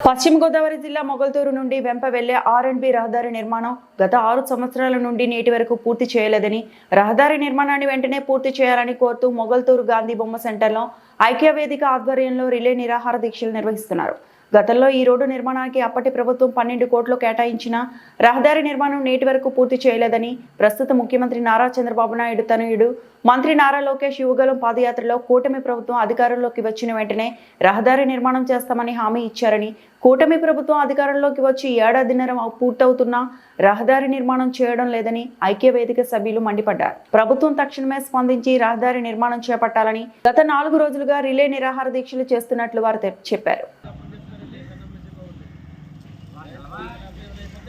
పశ్చిమ గోదావరి జిల్లా మొగల్తూరు నుండి వెంప వెళ్ళే ఆర్ అండ్ బి రహదారి నిర్మాణం గత ఆరు సంవత్సరాల నుండి నేటి వరకు పూర్తి చేయలేదని రహదారి నిర్మాణాన్ని వెంటనే పూర్తి చేయాలని కోరుతూ మొగల్తూరు గాంధీ బొమ్మ సెంటర్లో ఐక్యవేదిక ఆధ్వర్యంలో రిలే నిరాహార దీక్షలు నిర్వహిస్తున్నారు. గతంలో ఈ రోడ్డు నిర్మాణానికి అప్పటి ప్రభుత్వం పన్నెండు కోట్లు కేటాయించిన రహదారి నిర్మాణం నేటి వరకు పూర్తి చేయలేదని ప్రస్తుత ముఖ్యమంత్రి నారా చంద్రబాబు నాయుడు తనయుడు మంత్రి నారా లోకేష్ యువగలం పాదయాత్రలో కూటమి ప్రభుత్వం అధికారంలోకి వచ్చిన వెంటనే రహదారి నిర్మాణం చేస్తామని హామీ ఇచ్చారని కూటమి ప్రభుత్వం అధికారంలోకి వచ్చి ఏడాదిన్నర పూర్తవుతున్నా రహదారి నిర్మాణం చేయడం లేదని ఐక్య వేదిక సభ్యులు మండిపడ్డారు. ప్రభుత్వం తక్షణమే స్పందించి రహదారి నిర్మాణం చేపట్టాలని గత నాలుగు రోజులుగా రిలే నిరాహార దీక్షలు చేస్తున్నట్లు వారు చెప్పారు.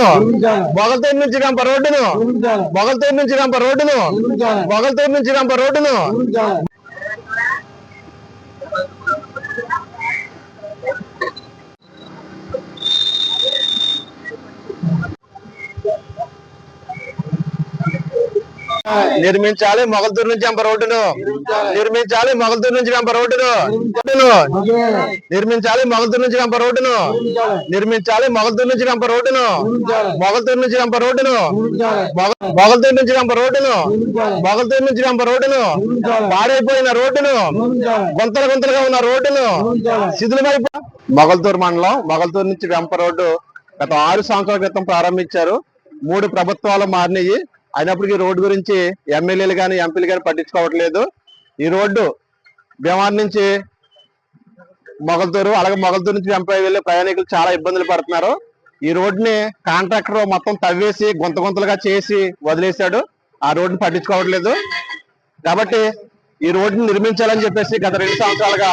చెప్పారు బొగల్తూరు నుంచి రంప రోడ్డును. బొగల్తూరు నుంచి రంప రోడ్డును. బొగల్తూరు నుంచి రంప రోడ్డును. నిర్మించాలి మొగల్తూరు నుంచి రంప రోడ్డును. నిర్మించాలి మొగల్తూరు నుంచి రంప రోడ్డును. నిర్మించాలి మొగల్తూరు నుంచి రంప రోడ్డును. నిర్మించాలి మొగల్తూరు నుంచి రంప రోడ్డును. మొగల్తూరు నుంచి రంప రోడ్డును. మొగల్తూరు నుంచి రంప రోడ్డును. మొగల్తూరు నుంచి రంప రోడ్డును. పాడైపోయిన రోడ్డును. గుంతలు గుంతలుగా ఉన్న రోడ్డును. శిథిలమైపో మొగల్తూరు మండలం మొగల్తూరు నుంచి వెంప రోడ్డు గత ఆరు సంవత్సరాల క్రితం ప్రారంభించారు. మూడు ప్రభుత్వాలు మారినాయి. అయినప్పటికీ రోడ్డు గురించి ఎమ్మెల్యేలు కానీ ఎంపీలు కానీ పట్టించుకోవట్లేదు. ఈ రోడ్డు భీమవరం నుంచి మొగల్తూరు అలాగే మొగల్తూరు నుంచి వెంపై వెళ్ళే ప్రయాణికులు చాలా ఇబ్బందులు పడుతున్నారు. ఈ రోడ్డుని కాంట్రాక్టర్ మొత్తం తవ్వేసి గుంత గుంతలుగా చేసి వదిలేశాడు. ఆ రోడ్డుని పట్టించుకోవట్లేదు. కాబట్టి ఈ రోడ్డుని నిర్మించాలని చెప్పేసి గత రెండు సంవత్సరాలుగా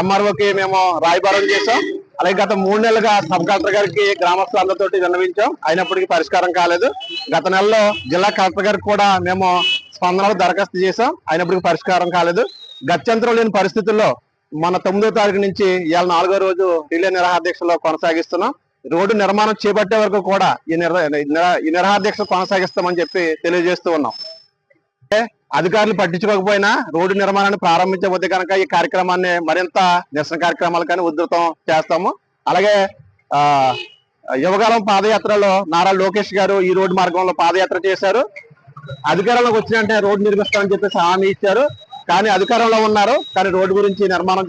ఎంఆర్ఓకి మేము రాయబారం చేశాం. అలాగే గత మూడు నెలలుగా సబ్ కలెక్టర్ గారికి గ్రామస్తులందరితో విన్నవించాం. అయినప్పటికీ పరిష్కారం కాలేదు. గత నెలలో జిల్లా కలెక్టర్ గారికి కూడా మేము స్పందనలు దరఖాస్తు చేశాం. అయినప్పటికీ పరిష్కారం కాలేదు. గత్యంతరం లేని పరిస్థితుల్లో మన తొమ్మిదో తారీఖు నుంచి ఇవాళ నాలుగో రోజు రిలే నిరాహార దీక్షలో కొనసాగిస్తున్నాం. రోడ్డు నిర్మాణం చేపట్టే వరకు కూడా ఈ నిర ఈ నిరాహార దీక్ష కొనసాగిస్తామని చెప్పి తెలియజేస్తూ ఉన్నాం. అధికారులు పట్టించుకోకపోయినా రోడ్డు నిర్మాణాన్ని ప్రారంభించబోతే కనుక ఈ కార్యక్రమాన్ని మరింత నిరసన కార్యక్రమాలు కానీ ఉధృతం చేస్తాము. అలాగే ఆ యువకాలం పాదయాత్రలో నారా లోకేష్ గారు ఈ రోడ్డు మార్గంలో పాదయాత్ర చేశారు. అధికారంలోకి వచ్చినంటే రోడ్డు నిర్మిస్తామని చెప్పేసి హామీ ఇచ్చారు. కానీ అధికారంలో ఉన్నారు. కానీ రోడ్డు గురించి నిర్మాణం